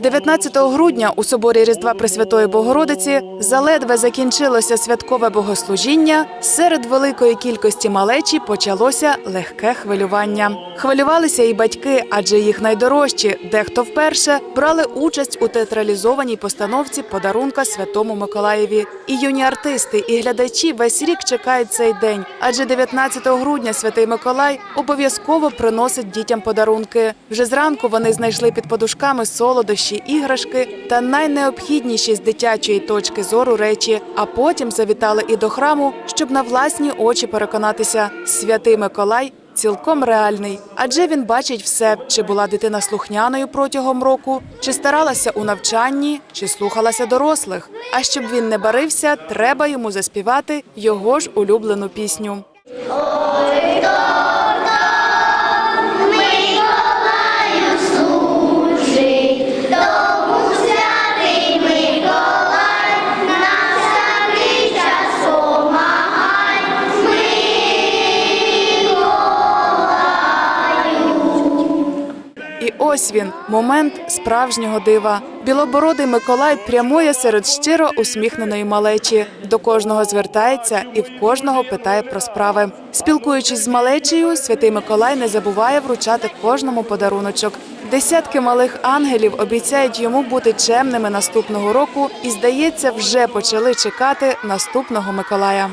19 грудня у соборі Різдва Пресвятої Богородиці заледве закінчилося святкове богослужіння. Серед великої кількості малечі почалося легке хвилювання. Хвилювалися і батьки, адже їх найдорожчі, дехто вперше брали участь у театралізованій постановці подарунка Святому Миколаєві. І юні артисти, і глядачі весь рік чекають цей день, адже 19 грудня Святий Миколай обов'язково приносить дітям подарунки. Вже зранку вони знайшли під подушками солодощі, іграшки та найнеобхідніші з дитячої точки зору речі. А потім завітали і до храму, щоб на власні очі переконатися, святий Миколай. Цілком реальний, адже він бачить все, чи була дитина слухняною протягом року, чи старалася у навчанні, чи слухалася дорослих. А щоб він не барився, треба йому заспівати його ж улюблену пісню. Ось він момент справжнього дива. Білобородий Миколай прямує серед щиро усміхненої малечі. До кожного звертається і в кожного питає про справи. Спілкуючись з малечею, святий Миколай не забуває вручати кожному подаруночок. Десятки малих ангелів обіцяють йому бути чемними наступного року і, здається, вже почали чекати наступного Миколая.